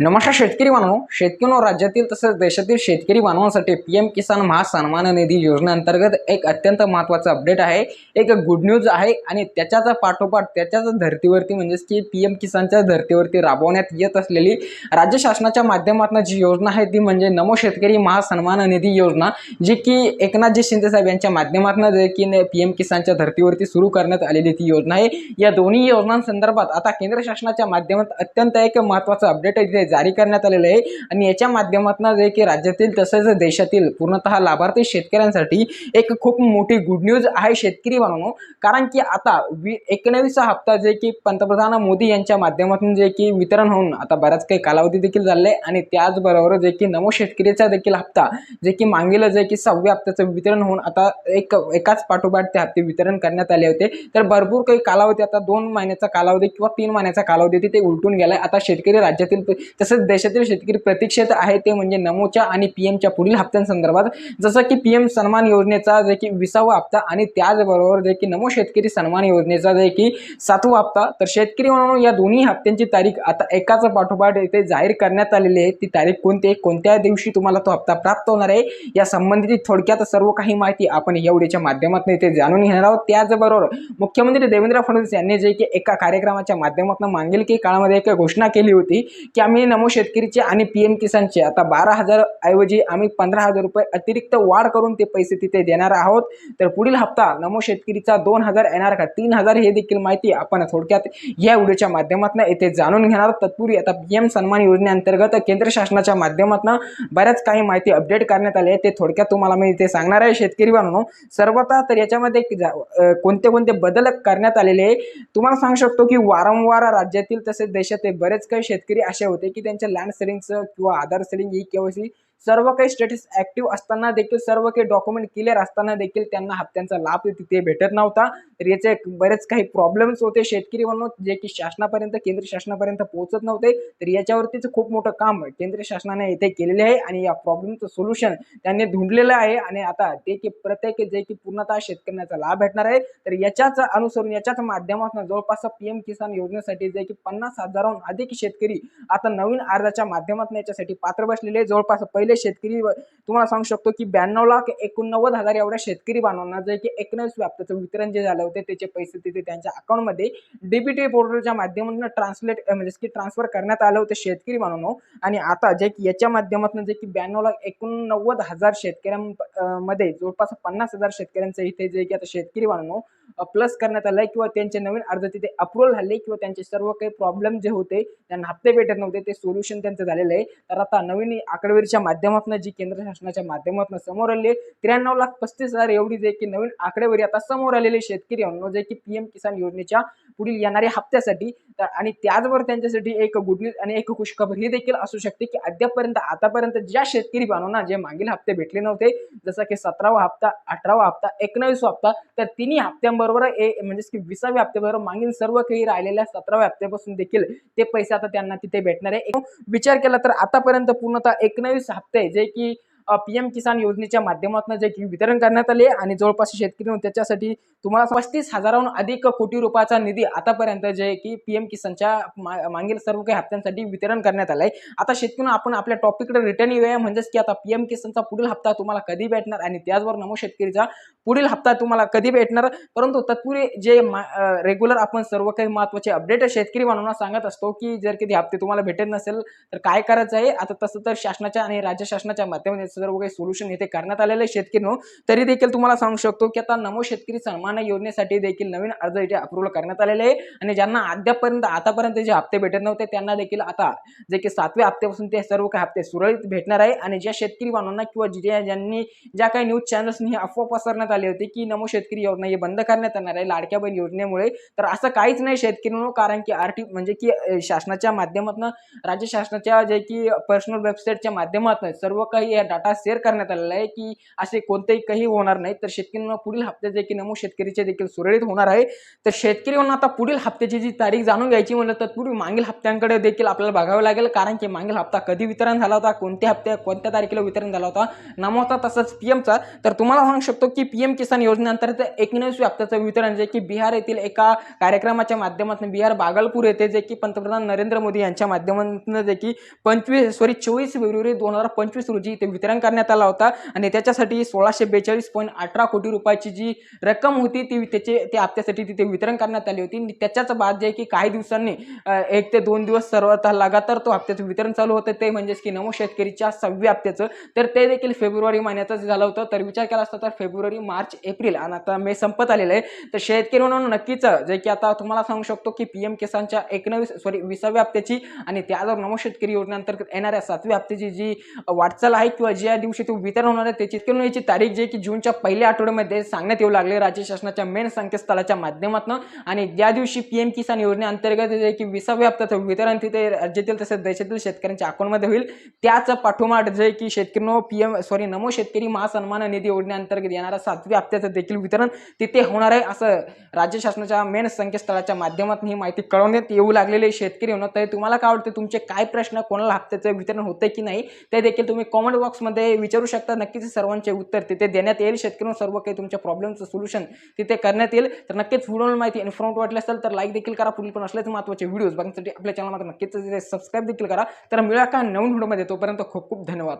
नमस्कार शेतकरी बांधव शेतकरी राज्यातील तसंच देशातील शेतकरी बांधवांसाठी पी एम किसान महासन्मान निधी योजनेअंतर्गत एक अत्यंत महत्त्वाचं अपडेट आहे. एक गुड न्यूज आहे आणि त्याच्याचा पाठोपाठ त्याच्याच धर्तीवरती म्हणजेच की पी एम किसानच्या धर्तीवरती राबवण्यात येत असलेली राज्य शासनाच्या माध्यमातून जी योजना आहे ती म्हणजे नमो शेतकरी महासन्मान निधी योजना जी की एकनाथजी शिंदे साहेब यांच्या माध्यमातून जे की पी एम किसानच्या धर्तीवरती सुरू करण्यात आलेली ती योजना आहे. या दोन्ही योजनांसंदर्भात आता केंद्र शासनाच्या माध्यमात अत्यंत एक महत्त्वाचं अपडेट आहे. जारी करण्यात आलेलं आहे. आणि याच्या माध्यमातून जे की राज्यातील तसेच देशातील पूर्णतः लाभार्थी शेतकऱ्यांसाठी एक खूप मोठी गुड न्यूज आहे शेतकरी बनवणं कारण की आता वी हप्ता जे की पंतप्रधान मोदी यांच्या माध्यमातून जे की वितरण होऊन आता बराच काही कालावधी देखील झालेला आहे. आणि त्याचबरोबर जे की नमो शेतकरीचा देखील हप्ता जे की मागील जे की सहाव्या हप्त्याचं वितरण होऊन आता एक एकाच पाठोपाठ ते हप्ते वितरण करण्यात आले होते. तर भरपूर काही कालावधी आता दोन महिन्याचा कालावधी किंवा तीन महिन्याचा कालावधी तिथे उलटून गेलाय. आता शेतकरी राज्यातील तसंच देशातील शेतकरी प्रतीक्षेत आहे ते म्हणजे नमोच्या आणि पी एमच्या पुढील हप्त्यांसंदर्भात. जसं की पी एम सन्मान योजनेचा जे की विसावा हप्ता आणि त्याचबरोबर जे की नमो शेतकरी सन्मान योजनेचा जे की सातवा हप्ता. तर शेतकरी म्हणून या दोन्ही हप्त्यांची तारीख आता एकाच पाठोपाठ इथे जाहीर करण्यात आलेली आहे. ती तारीख कोणती आहे? कोणत्या दिवशी तुम्हाला तो हप्ता प्राप्त होणार आहे? या संबंधित थोडक्यात सर्व काही माहिती आपण एवढीच्या माध्यमातून इथे जाणून घेणार आहोत. त्याचबरोबर मुख्यमंत्री देवेंद्र फडणवीस यांनी जे की एका कार्यक्रमाच्या माध्यमातून मागील की काळामध्ये एक घोषणा केली होती की आम्ही नमो शेतकरीचे आणि पी एम किसानचे. आता बारा हजार ऐवजी आम्ही पंधरा हजार रुपये अतिरिक्त वाढ करून ते पैसे तिथे देणार आहोत. तर पुढील हप्ता नमो शेतकरीचा दोन हजार येणार का? तीन हजार हे देखील माहिती आपण थोडक्यात या व्हिडिओच्या माध्यमातून येथे जाणून घेणार तत्पूर्वी आता पी एम सन्मान योजनेअंतर्गत केंद्र शासनाच्या माध्यमातून बऱ्याच काही माहिती अपडेट करण्यात आली आहे. ते थोडक्यात तुम्हाला मी इथे सांगणार आहे. शेतकरी बांधवांनो सर्वता तर याच्यामध्ये जा- कोणते कोणते बदल करण्यात आलेले आहे? तुम्हाला सांगू शकतो की वारंवार राज्यातील तसेच देशातील बरेच काही शेतकरी असे होते की त्यांच्या लँड सेलिंगचं किंवा आधार सेलिंग ई केवायसी सर्व काही स्टेटस ऍक्टिव्ह असताना देखील सर्व काही डॉक्युमेंट क्लिअर असताना देखील त्यांना हप्त्यांचा लाभ तिथे भेटत नव्हता. तर याचे बरेच काही प्रॉब्लेम्स होते शेतकरी म्हणून जे की शासनापर्यंत केंद्र शासनापर्यंत पोहोचत नव्हते. तर याच्यावरतीच खूप मोठं काम केंद्र शासनाने इथे केलेले आहे आणि या प्रॉब्लेमचं सोल्युशन त्यांनी धुंडलेलं आहे. आणि आता ते की प्रत्येक जे की पूर्णतः शेतकऱ्यांचा लाभ भेटणार आहे. तर याच्याच अनुसरून याच्याच माध्यमातून जवळपास पी एम किसान योजनेसाठी जे की पन्नास हजाराहून अधिक शेतकरी आता नवीन अर्जाच्या माध्यमातून याच्यासाठी पात्र बसलेले आहे. जवळपास पहिले शेतकरी तुम्हाला सांगू शकतो की ब्याण्णव लाख एकोणनव्वद हजार एवढ्या शेतकरी बांधवांना जे की एकवीस व्याप्ताचं वितरण जे झालं होतं त्याचे पैसे तिथे त्यांच्या अकाउंटमध्ये डीबीटी पोर्टलच्या माध्यमातून ट्रान्सलेट म्हणजे की ट्रान्सफर करण्यात आलं होतं शेतकरी बांधवांनो. आणि आता जे की याच्या माध्यमातून जे की ब्याण्णव लाख एकोणनव्वद हजार शेतकऱ्यांमध्ये जवळपास पन्नास हजार शेतकऱ्यांचं इथे जे की आता शेतकरी बांधवांनो प्लस करण्यात आलंय किंवा त्यांचे नवीन अर्ज तिथे अप्रुव्हल झाले किंवा त्यांचे सर्व काही प्रॉब्लेम जे होते त्यांना हप्ते भेटत नव्हते ते सोल्युशन त्यांचं झालेलं आहे. तर आता नवीन आकडेवारीच्या माध्यमातून जी केंद्र शासनाच्या माध्यमातून समोर आली त्र्याण्णव लाख पस्तीस हजार एवढी जे की नवीन आकडेवारी आता समोर आलेले शेतकरी म्हणून जे की पीएम किसान योजनेच्या पुढील येणाऱ्या हप्त्यासाठी. तर आणि त्याचबरोबर त्यांच्यासाठी एक गुड न्यूज आणि एक खुशखबर ही देखील असू शकते की अद्यापर्यंत आतापर्यंत ज्या शेतकरी बांधवांना जे मागील हप्ते भेटले नव्हते जसं की सतरावा हप्ता अठरावा हप्ता एकोणावीसवा हप्ता तर तिन्ही हप्त्यांबरोबर ए म्हणजेच की विसाव्या हप्त्याबरोबर मागील सर्व काही राहिलेल्या सतराव्या हप्त्यापासून देखील ते पैसे आता त्यांना तिथे भेटणार आहे. विचार केला तर आतापर्यंत पूर्णतः एकोणावीस हप्ते जे की पी एम किसान योजनेच्या माध्यमातून जे की वितरण करण्यात आले आणि जवळपास शेतकरी त्याच्यासाठी तुम्हाला पस्तीस हजाराहून अधिक कोटी रुपयाचा निधी आतापर्यंत जे की पी एम किसानच्या मा- मागील सर्व काही हप्त्यांसाठी वितरण करण्यात आलंय. आता शेतकऱ्यांना आपण आपल्या टॉपिककडे रिटर्न येऊया. म्हणजेच की आता पी एम किसानचा पुढील हप्ता तुम्हाला कधी भेटणार आणि त्याचबरोबर नमो शेतकरीचा पुढील हप्ता तुम्हाला कधी भेटणार? परंतु तत्पूर्वी जे रेग्युलर आपण सर्व काही महत्त्वाचे अपडेट शेतकरी बांधवांना सांगत असतो की जर कधी हप्ते तुम्हाला भेटत नसेल तर काय करायचं आहे? आता तसं तर शासनाच्या आणि राज्य शासनाच्या माध्यमातून सर्व काही सोल्युशन इथे करण्यात आलेलं आहे शेतकरी तरी देखील तुम्हाला सांगू शकतो की आता नमो शेतकरी सन्मान योजनेसाठी देखील नवीन अर्ज इथे अप्रुव्हल करण्यात आलेले आहे. आणि ज्यांना अद्यापर्यंत आतापर्यंत जे हप्ते भेटत नव्हते त्यांना देखील आता जे की सातव्या हप्त्यापासून ते सर्व काही हप्ते सुरळीत भेटणार आहे. आणि ज्या शेतकरी बांधवांना किंवा ज्या ज्यांनी ज्या काही न्यूज चॅनल्सनी अफवा पसरण्यात आली होती की नमो शेतकरी योजना ही बंद करण्यात येणार आहे लाडक्या बहीण योजनेमुळे तर असं काहीच नाही शेतकरी कारण की आर म्हणजे की शासनाच्या माध्यमातून राज्य शासनाच्या जे की पर्सनल वेबसाईटच्या माध्यमातून सर्व काही या डाटा हा शेअर करण्यात आलेला आहे की असे कोणतेही काही होणार नाही. तर शेतकऱ्यांना पुढील हप्त्यात जे की नमो शेतकरीचे देखील सुरळीत होणार आहे. तर शेतकऱ्यांना आता पुढील हप्त्याची जी तारीख जाणून घ्यायची म्हणलं तर पुढील मागील हप्त्यांकडे देखील आपल्याला बघावं लागेल. कारण की मागील हप्ता कधी वितरण झाला होता? कोणत्या हप्त्या कोणत्या तारखेला वितरण झाला होता? नमोचा तसंच पीएमचा तर तुम्हाला सांगू शकतो की पीएम किसान योजनेअंतर्गत एकवीसव्या हप्त्याचं वितरण जे की बिहार येथील एका कार्यक्रमाच्या माध्यमातून बिहार बागलपूर येथे जे की पंतप्रधान नरेंद्र मोदी यांच्या माध्यमातून जे की पंचवीस सॉरी चोवीस फेब्रुवारी दोन हजार पंचवीस रोजी ते वितरण करण्यात आला होता. आणि त्याच्यासाठी सोळाशे बेचाळीस पॉईंट अठरा कोटी रुपयाची जी रक्कम होती ती त्याचे त्या हप्त्यासाठी तिथे वितरण करण्यात आली होती. आणि त्याच्याच बाद जे की काही दिवसांनी एक ते दोन दिवस सर्वात लगातार तो हप्त्याचं वितरण चालू होतं. ते म्हणजेच की नमो शेतकरीच्या सहाव्या हप्त्याचं. तर ते देखील फेब्रुवारी महिन्यातच झालं होतं. तर विचार केला असता तर फेब्रुवारी मार्च एप्रिल आणि आता मे संपत आलेलं आहे. तर शेतकरी म्हणून नक्कीच जे की आता तुम्हाला सांगू शकतो की पी एम किसानच्या एकोणवीस सॉरी विसाव्या हप्त्याची आणि त्यावर नमो शेतकरी योजनेअंतर्गत येणाऱ्या सातव्या हप्त्याची जी वाटचाल आहे किंवा ज्या दिवशी तो वितरण होणार आहे त्याची किंवा याची तारीख जी की जूनच्या पहिल्या आठवड्यामध्ये सांगण्यात येऊ लागले राज्य शासनाच्या मेन संकेतस्थळाच्या माध्यमातून. आणि ज्या दिवशी पीएम किसान योजनेअंतर्गत जे की विसाव्या हप्त्याचं वितरण तिथे राज्यातील तसेच देशातील शेतकऱ्यांच्या अकाउंटमध्ये होईल. त्याच पाठोमाठ जे की शेतकरी पीएम सॉरी नमो शेतकरी महासन्मान निधी योजनेअंतर्गत येणाऱ्या सातव्या हप्त्याचं देखील वितरण तिथे होणार आहे असं राज्य शासनाच्या मेन संकेतस्थळाच्या माध्यमातून ही माहिती कळवण्यात येऊ लागलेले शेतकरी होणार तर तुम्हाला काय वाटतं? तुमचे काय प्रश्न? कोणाला हप्त्याचं वितरण होतं की नाही? ते देखील तुम्ही कॉमेंट बॉक्समध्ये विचारू शकता नक्कीच सर्वांचे उत्तर तिथे देण्यात येईल. शेतकरी सर्व काही तुमच्या प्रॉब्लेमचं सोल्युशन तिथे करण्यात येईल. तर नक्कीच पुढील माहिती इन्फॉर्मेट वाटली असेल तर लाईक देखील करा. पुढील पण असल्याचे महत्त्वाचे व्हिडिओज बघण्यासाठी आपल्या चॅनल मात्र नक्कीच सबस्क्राईब देखील करा. तर मिळा का नवीन व्हिडिओमध्ये तोपर्यंत खूप खूप धन्यवाद.